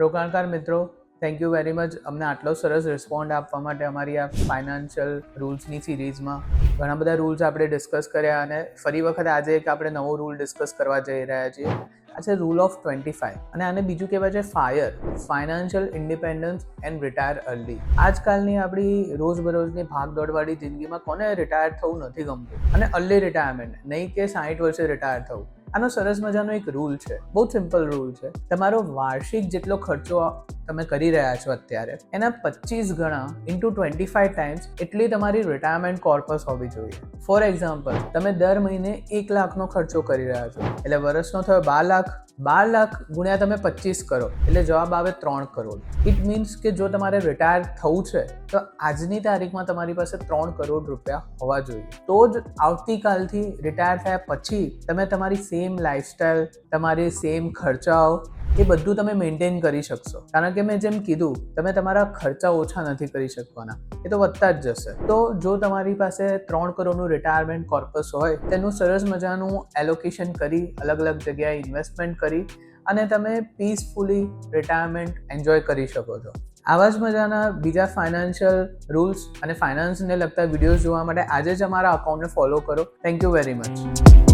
રોકાણકાર મિત્રો thank you very much અમને આટલો સરસ રિસ્પોન્ડ આપવા માટે અમારી આ ફાઇનાન્શિયલ રૂલ્સની સિરીઝમાં ઘણા બધા રૂલ્સ આપણે ડિસ્કસ કર્યા અને ફરી વખત આજે એક આપણે નવો રૂલ ડિસ્કસ કરવા જઈ રહ્યા છીએ. આ છે રૂલ ઓફ ટ્વેન્ટી ફાઈવ અને આને બીજું કહેવાય છે fire financial independence and retire early આજકાલની આપણી રોજબરોજની ભાગદોડવાળી જિંદગીમાં કોને રિટાયર થવું નથી ગમતું? અને અર્લી રિટાયરમેન્ટ નહીં કે સાઠ વર્ષે રિટાયર થવું. આનો સરસ મજાનો એક રૂલ છે. બહુ સિમ્પલ રૂલ છે. તમારો વાર્ષિક જેટલો ખર્ચો તમે કરી રહ્યા છો અત્યારે, એના પચીસ ગણા ઇન્ટુ ટ્વેન્ટી ફાઈવ ટાઈમ્સ એટલી તમારી રિટાયરમેન્ટ કોર્પસ હોવી જોઈએ. ફોર એક્ઝામ્પલ તમે દર મહિને એક લાખનો ખર્ચો કરી રહ્યા છો, એટલે વર્ષનો થયો બાર લાખ બાર લાખ ગુણ્યા તમે પચીસ કરો, એટલે જવાબ આવે ત્રણ કરોડ. ઇટ મીન્સ કે જો તમારે રિટાયર થવું છે, તો આજની તારીખમાં તમારી પાસે ત્રણ કરોડ રૂપિયા હોવા જોઈએ. તો જ આવતીકાલથી રિટાયર થયા પછી તમે તમારી સેમ લાઈફસ્ટાઈલ તમારી સેમ ખર્ચાઓ, એ બધું તમે મેન્ટેન કરી શકશો. કારણ કે મેં જેમ કીધું, તમે તમારા ખર્ચા ઓછા નથી કરી શકવાના, એ તો વધતા જ જશે. તો જો તમારી પાસે ત્રણ કરોડનું રિટાયરમેન્ટ કોર્પસ હોય, તેનું સરસ મજાનું એલોકેશન કરી, અલગ અલગ જગ્યાએ ઇન્વેસ્ટમેન્ટ કરી અને તમે પીસફુલી રિટાયરમેન્ટ એન્જોય કરી શકો છો. આવા જ મજાના બીજા ફાઇનાન્શિયલ રૂલ્સ અને ફાઇનાન્સને લગતા વિડીયોઝ જોવા માટે આજે જ અમારા અકાઉન્ટને ફોલો કરો. Thank you very much